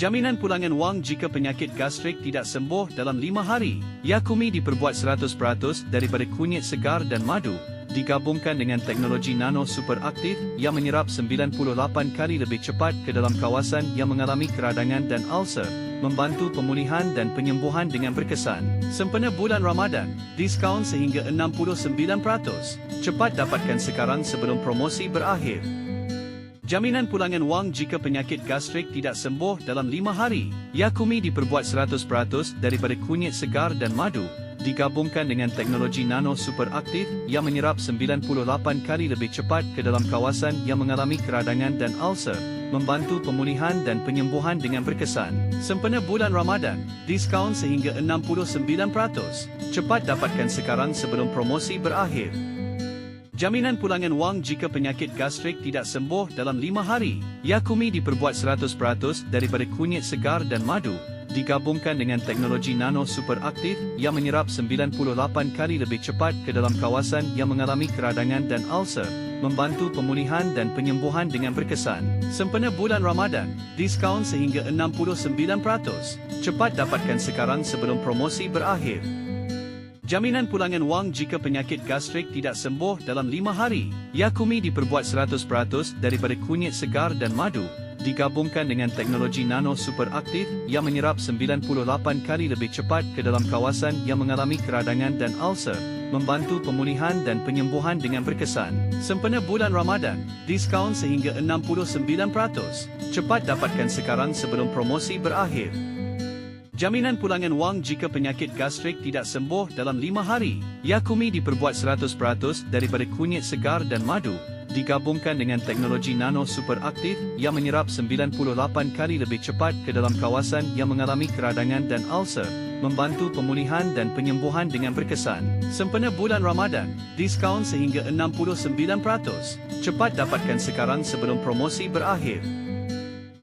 Jaminan pulangan wang jika penyakit gastrik tidak sembuh dalam 5 hari. Yakumi diperbuat 100% daripada kunyit segar dan madu, digabungkan dengan teknologi nano super aktif yang menyerap 98 kali lebih cepat ke dalam kawasan yang mengalami keradangan dan ulcer, membantu pemulihan dan penyembuhan dengan berkesan. Sempena bulan Ramadan, diskaun sehingga 69%. Cepat dapatkan sekarang sebelum promosi berakhir. Jaminan pulangan wang jika penyakit gastrik tidak sembuh dalam 5 hari. Yakumi diperbuat 100% daripada kunyit segar dan madu, digabungkan dengan teknologi nano super aktif yang menyerap 98 kali lebih cepat ke dalam kawasan yang mengalami keradangan dan ulcer, membantu pemulihan dan penyembuhan dengan berkesan. Sempena bulan Ramadan, diskaun sehingga 69%. Cepat dapatkan sekarang sebelum promosi berakhir. Jaminan pulangan wang jika penyakit gastrik tidak sembuh dalam 5 hari. Yakumi diperbuat 100% daripada kunyit segar dan madu, digabungkan dengan teknologi nano super aktif yang menyerap 98 kali lebih cepat ke dalam kawasan yang mengalami keradangan dan ulcer, membantu pemulihan dan penyembuhan dengan berkesan. Sempena bulan Ramadan, diskaun sehingga 69%. Cepat dapatkan sekarang sebelum promosi berakhir. Jaminan pulangan wang jika penyakit gastrik tidak sembuh dalam 5 hari. Yakumi diperbuat 100% daripada kunyit segar dan madu, digabungkan dengan teknologi nano super aktif yang menyerap 98 kali lebih cepat ke dalam kawasan yang mengalami keradangan dan ulcer, membantu pemulihan dan penyembuhan dengan berkesan. Sempena bulan Ramadan, diskaun sehingga 69%. Cepat dapatkan sekarang sebelum promosi berakhir. Jaminan pulangan wang jika penyakit gastrik tidak sembuh dalam 5 hari. Yakumi diperbuat 100% daripada kunyit segar dan madu, digabungkan dengan teknologi nano super aktif yang menyerap 98 kali lebih cepat ke dalam kawasan yang mengalami keradangan dan ulcer, membantu pemulihan dan penyembuhan dengan berkesan. Sempena bulan Ramadan, diskaun sehingga 69%. Cepat dapatkan sekarang sebelum promosi berakhir.